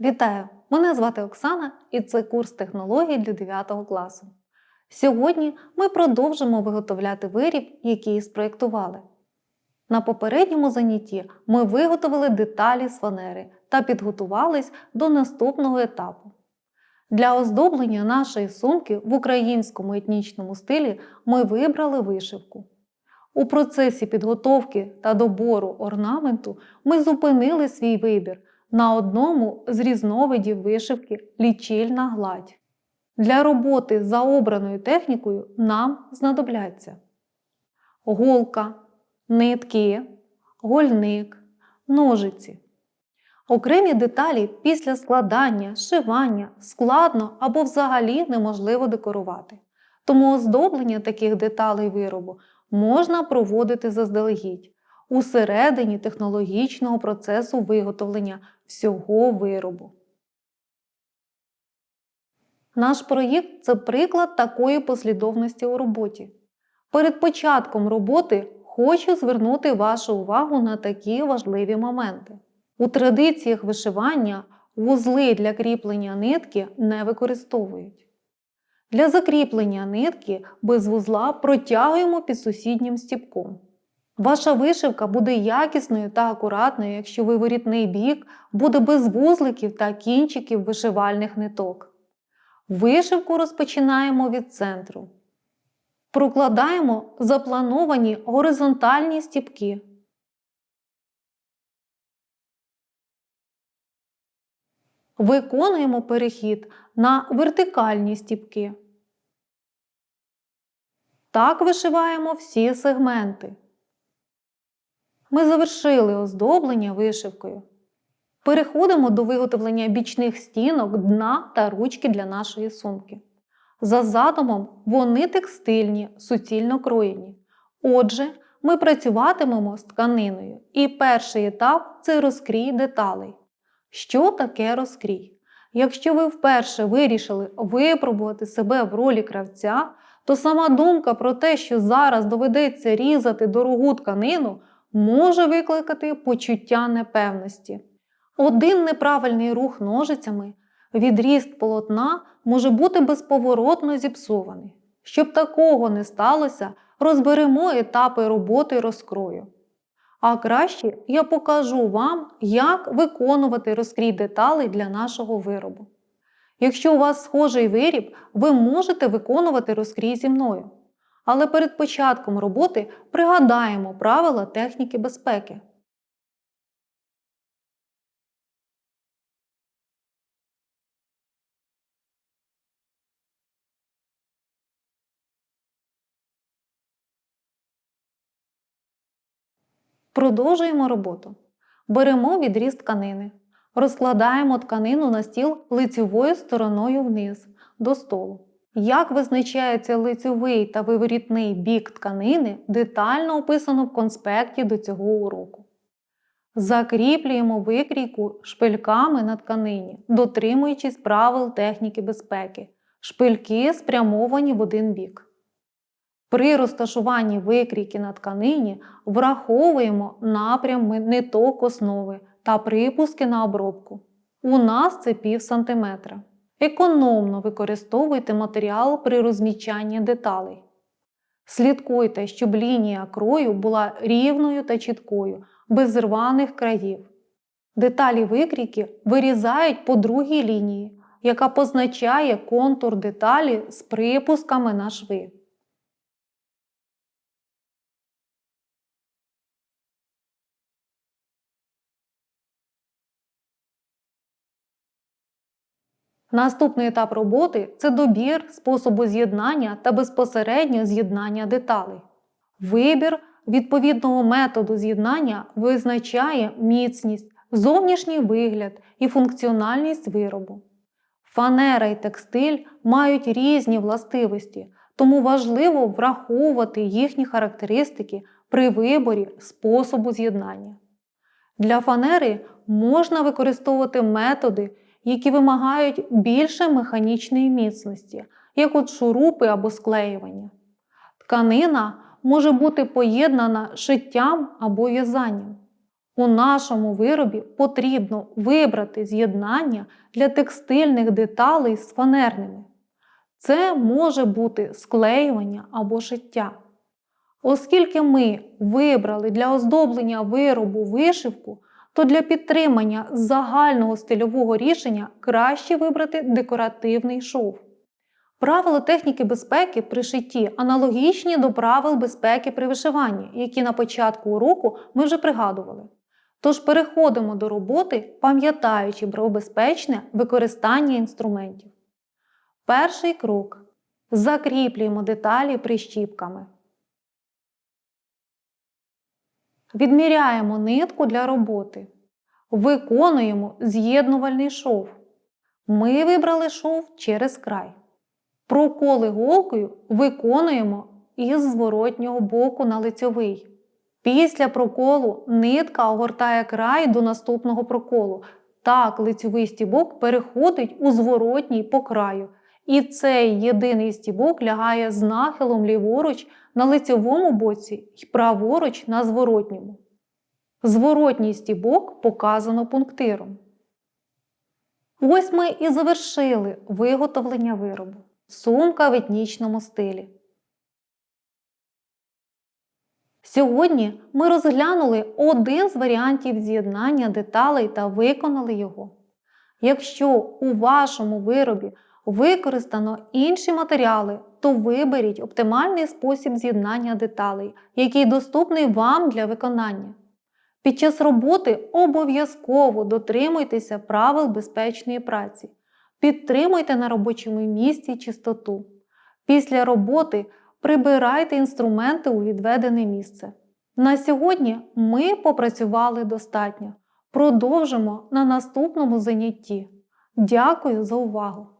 Вітаю! Мене звати Оксана і це курс технологій для 9 класу. Сьогодні ми продовжимо виготовляти виріб, який спроєктували. На попередньому занятті ми виготовили деталі з фанери та підготувались до наступного етапу. Для оздоблення нашої сумки в українському етнічному стилі ми вибрали вишивку. У процесі підготовки та добору орнаменту ми зупинили свій вибір на одному з різновидів вишивки лічильна гладь. Для роботи за обраною технікою нам знадобляться голка, нитки, гольник, ножиці. Окремі деталі після складання, шивання складно або взагалі неможливо декорувати. Тому оздоблення таких деталей виробу можна проводити заздалегідь усередині технологічного процесу виготовлення всього виробу. Наш проєкт це приклад такої послідовності у роботі. Перед початком роботи хочу звернути вашу увагу на такі важливі моменти. У традиціях вишивання вузли для кріплення нитки не використовують. Для закріплення нитки без вузла протягуємо під сусіднім стіпком. Ваша вишивка буде якісною та акуратною, якщо виворітний бік буде без вузликів та кінчиків вишивальних ниток. Вишивку розпочинаємо від центру. Прокладаємо заплановані горизонтальні стіпки. Виконуємо перехід на вертикальні стіпки. Так вишиваємо всі сегменти. Ми завершили оздоблення вишивкою. Переходимо до виготовлення бічних стінок, дна та ручки для нашої сумки. За задумом вони текстильні, суцільно кроєні. Отже, ми працюватимемо з тканиною. І перший етап це розкрій деталей. Що таке розкрій? Якщо ви вперше вирішили випробувати себе в ролі кравця, то сама думка про те, що зараз доведеться різати дорогу тканину, може викликати почуття непевності. Один неправильний рух ножицями, відріст полотна може бути безповоротно зіпсований. Щоб такого не сталося, розберемо етапи роботи розкрою. А краще я покажу вам, як виконувати розкрій деталей для нашого виробу. Якщо у вас схожий виріб, ви можете виконувати розкрій зі мною. Але перед початком роботи пригадаємо правила техніки безпеки. Продовжуємо роботу. Беремо відріз тканини. Розкладаємо тканину на стіл лицевою стороною вниз до столу. Як визначається лицевий та виворітний бік тканини, детально описано в конспекті до цього уроку. Закріплюємо викрійку шпильками на тканині, дотримуючись правил техніки безпеки. Шпильки спрямовані в один бік. При розташуванні викрійки на тканині враховуємо напрям ниток основи та припуски на обробку. У нас це пів сантиметра. Економно використовуйте матеріал при розмічанні деталей. Слідкуйте, щоб лінія крою була рівною та чіткою, без рваних країв. Деталі викріки вирізають по другій лінії, яка позначає контур деталі з припусками на шви. Наступний етап роботи це добір способу з'єднання та безпосередньо з'єднання деталей. Вибір відповідного методу з'єднання визначає міцність, зовнішній вигляд і функціональність виробу. Фанера і текстиль мають різні властивості, тому важливо враховувати їхні характеристики при виборі способу з'єднання. Для фанери можна використовувати методи які вимагають більше механічної міцності, як от шурупи або склеювання. Тканина може бути поєднана шиттям або в'язанням. У нашому виробі потрібно вибрати з'єднання для текстильних деталей з фанерними. Це може бути склеювання або шиття. Оскільки ми вибрали для оздоблення виробу вишивку, то для підтримання загального стильового рішення краще вибрати декоративний шов. Правила техніки безпеки при шитті аналогічні до правил безпеки при вишиванні, які на початку уроку ми вже пригадували. Тож переходимо до роботи, пам'ятаючи про безпечне використання інструментів. Перший крок. Закріплюємо деталі прищіпками. Відміряємо нитку для роботи. Виконуємо з'єднувальний шов. Ми вибрали шов через край. Проколи голкою виконуємо із зворотнього боку на лицьовий. Після проколу нитка огортає край до наступного проколу. Так лицьовий стібок переходить у зворотній по краю. І цей єдиний стібок лягає з нахилом ліворуч на лицьовому боці і праворуч на зворотньому. Зворотній стібок показано пунктиром. Ось ми і завершили виготовлення виробу. Сумка в етнічному стилі. Сьогодні ми розглянули один з варіантів з'єднання деталей та виконали його. Якщо у вашому виробі використано інші матеріали, то виберіть оптимальний спосіб з'єднання деталей, який доступний вам для виконання. Під час роботи обов'язково дотримуйтеся правил безпечної праці. Підтримуйте на робочому місці чистоту. Після роботи прибирайте інструменти у відведене місце. На сьогодні ми попрацювали достатньо. Продовжимо на наступному занятті. Дякую за увагу!